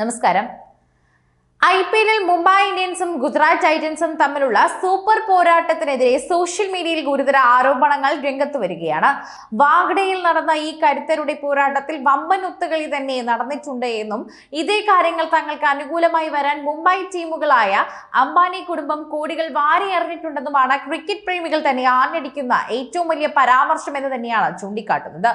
നമസ്കാരം. I P എല്ലിൽ മുംബൈ ഇന്ത്യൻസും ഗുജറാത്ത് ടൈറ്റൻസും തമ്മിലുള്ള സൂപ്പർ പോരാട്ടത്തിനെതിരെ സോഷ്യൽ മീഡിയയിൽ ഗുരുതര ആരോപണങ്ങൾ രംഗത്ത് വരികയാണ്. വാഗ്ഡയിൽ നടന്ന ഈ കരുത്തരുടെ പോരാട്ടത്തിൽ വമ്പൻ ഒത്തുകളി തന്നെ നടന്നിട്ടുണ്ട് എന്നും ഇതേ കാര്യങ്ങൾ തങ്ങൾക്ക് അനുകൂലമായി വരാൻ മുംബൈ ടീമുകളായ അംബാനി കുടുംബം കോടികൾ വാരി എറിഞ്ഞിട്ടുണ്ടെന്നുമാണ് ക്രിക്കറ്റ് പ്രേമികൾ തന്നെ ആഞ്ഞടിക്കുന്ന ഏറ്റവും വലിയ പരാമർശം എന്ന് തന്നെയാണ് ചൂണ്ടിക്കാട്ടുന്നത്.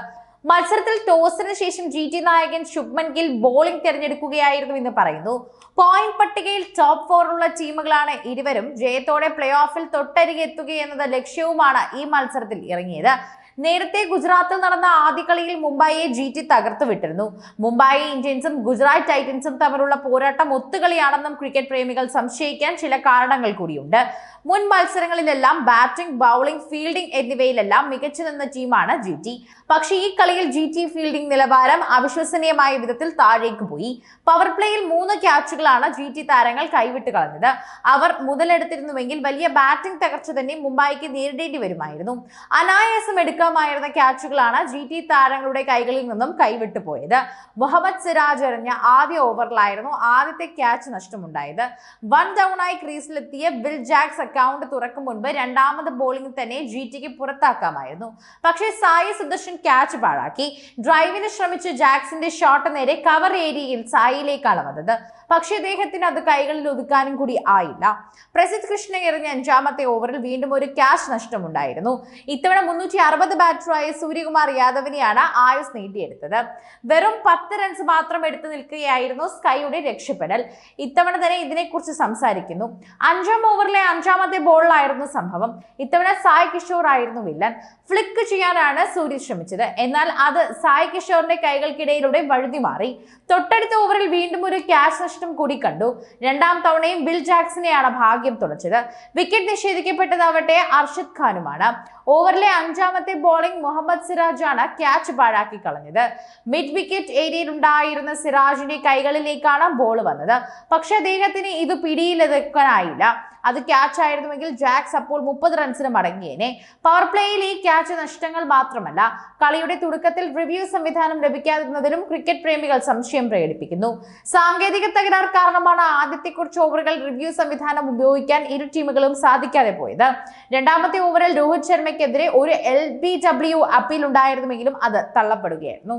മത്സരത്തിൽ ടോസിന് ശേഷം ജി ടി നായകൻ ശുഭ്മൻ ഗിൽ ബോളിംഗ് തിരഞ്ഞെടുക്കുകയായിരുന്നു എന്ന് പറയുന്നു. പോയിന്റ് പട്ടികയിൽ ടോപ്പ് ഫോറിലുള്ള ടീമുകളാണ് ഇരുവരും. ജയത്തോടെ പ്ലേ ഓഫിൽ തൊട്ടരികെത്തുകയെന്നത് ലക്ഷ്യവുമാണ് ഈ മത്സരത്തിൽ ഇറങ്ങിയത്. നേരത്തെ ഗുജറാത്തിൽ നടന്ന ആദ്യ കളിയിൽ മുംബൈയെ ജി ടി തകർത്തു വിട്ടിരുന്നു. മുംബൈ ഇന്ത്യൻസും ഗുജറാത്ത് ടൈറ്റൻസും തമ്മിലുള്ള പോരാട്ടം ഒത്തുകളിയാണെന്നും ക്രിക്കറ്റ് പ്രേമികൾ സംശയിക്കാൻ ചില കാരണങ്ങൾ കൂടിയുണ്ട്. മുൻ മത്സരങ്ങളിലെല്ലാം ബാറ്റിംഗ് ബൗളിംഗ് ഫീൽഡിംഗ് എന്നിവയിലെല്ലാം മികച്ചു നിന്ന ടീമാണ് ജി ടി പക്ഷേ ഈ കളിയിൽ ജി ടി ഫീൽഡിംഗ് നിലവാരം അവിശ്വസനീയമായ വിധത്തിൽ താഴേക്ക് പോയി. പവർ പ്ലേയിൽ മൂന്ന് ക്യാച്ചുകളാണ് ജി ടി താരങ്ങൾ കൈവിട്ട് കളഞ്ഞത്. അവർ മുതലെടുത്തിരുന്നുവെങ്കിൽ വലിയ ബാറ്റിംഗ് തകർച്ച തന്നെ മുംബൈക്ക് നേരിടേണ്ടി വരുമായിരുന്നു. അനായാസം എടുക്കാമായിരുന്ന ക്യാച്ചുകളാണ് ജി ടി താരങ്ങളുടെ കൈകളിൽ നിന്നും കൈവിട്ടു പോയത് മുഹമ്മദ് സിറാജ് എറിഞ്ഞ ആദ്യ ഓവറിലായിരുന്നു ആദ്യത്തെ ക്യാച്ച് നഷ്ടമുണ്ടായത്. വൺ ഡൗണായി ക്രീസിലെത്തിയ ബിൽ ജാക്സ് അക്കൗണ്ട് തുറക്കും മുൻപ് രണ്ടാമത് ബോളിംഗ് തന്നെ ജി ടിക്ക് പുറത്താക്കാമായിരുന്നു. പക്ഷേ സായി സുദർശൻ ക്യാച്ച് പാഴാക്കി. ഡ്രൈവിന് ശ്രമിച്ച ജാക്സിന്റെ ഷോട്ട് നേരെ കവർ ഏരിയയിൽ സായിലേക്കാണ് വന്നത്. പക്ഷേ അദ്ദേഹത്തിന് അത് കൈകളിൽ ഒതുക്കാനും കൂടി ആയില്ല. പ്രസിദ്ധ് കൃഷ്ണ എറിഞ്ഞ അഞ്ചാമത്തെ ഓവറിൽ വീണ്ടും ഒരു ക്യാഷ് നഷ്ടമുണ്ടായിരുന്നു. ഇത്തവണ മുന്നൂറ്റി അറുപത് ബാറ്ററായ സൂര്യകുമാർ യാദവിനെയാണ് ആയുസ് നേടിയെടുത്തത് വെറും പത്ത് റൺസ് മാത്രം എടുത്തു നിൽക്കുകയായിരുന്നു സ്കൈയുടെ രക്ഷപ്പെടൽ. ഇത്തവണ തന്നെ ഇതിനെക്കുറിച്ച് സംസാരിക്കുന്നു. അഞ്ചാം ഓവറിലെ അഞ്ചാമത്തെ ബോളിലായിരുന്നു സംഭവം. ഇത്തവണ സായ് കിഷോർ ആയിരുന്നു വില്ലൻ. ഫ്ലിക്ക് ചെയ്യാനാണ് സൂര്യ ശ്രമിച്ചത്. എന്നാൽ അത് സായ് കിഷോറിന്റെ കൈകൾക്കിടയിലൂടെ വഴുതി മാറി. തൊട്ടടുത്ത ഓവറിൽ വീണ്ടും ഒരു ക്യാഷ് നഷ്ടം കൂടി കണ്ടു. രണ്ടാം തവണയും ബിൽ ജാക്സനെയാണ് ഭാഗ്യം തുണച്ചത് വിക്കറ്റ് നിഷേധിക്കപ്പെട്ടതാവട്ടെ അർഷദ് ഖാനുമാണ്. ഓവറിലെ അഞ്ചാമത്തെ ബോളിംഗ് മുഹമ്മദ് സിറാജാണ് ക്യാച്ച് പാഴാക്കി കളഞ്ഞത്. മിഡ് വിക്കറ്റ് ഏരിയയിൽ ഉണ്ടായിരുന്ന സിറാജിന്റെ കൈകളിലേക്കാണ് ബോൾ വന്നത്. പക്ഷെ അദ്ദേഹത്തിന് ഇത് പിടിയിലെടുക്കാനായില്ല. അത് ക്യാച്ച് ആയിരുന്നുവെങ്കിൽ ജാക്സ് അപ്പോൾ മുപ്പത് റൺസിന് മടങ്ങിയേനെ. പവർ പ്ലേയിൽ ഈ ക്യാച്ച് നഷ്ടങ്ങൾ മാത്രമല്ല കളിയുടെ തുടക്കത്തിൽ റിവ്യൂ സംവിധാനം ലഭിക്കാതിരുന്നതിലും ക്രിക്കറ്റ് പ്രേമികൾ സംശയം പ്രകടിപ്പിക്കുന്നു. സാങ്കേതിക തകരാർ കാരണമാണ് ആദ്യത്തെ കുറച്ച് ഓവറുകൾ റിവ്യൂ സംവിധാനം ഉപയോഗിക്കാൻ ഇരു ടീമുകളും സാധിക്കാതെ പോയത്. രണ്ടാമത്തെ ഓവറിൽ രോഹിത് ശർമ്മയ്ക്കെതിരെ ഒരു എൽ ബി ഡബ്ല്യു അപ്പീൽ ഉണ്ടായിരുന്നുവെങ്കിലും അത് തള്ളപ്പെടുകയായിരുന്നു.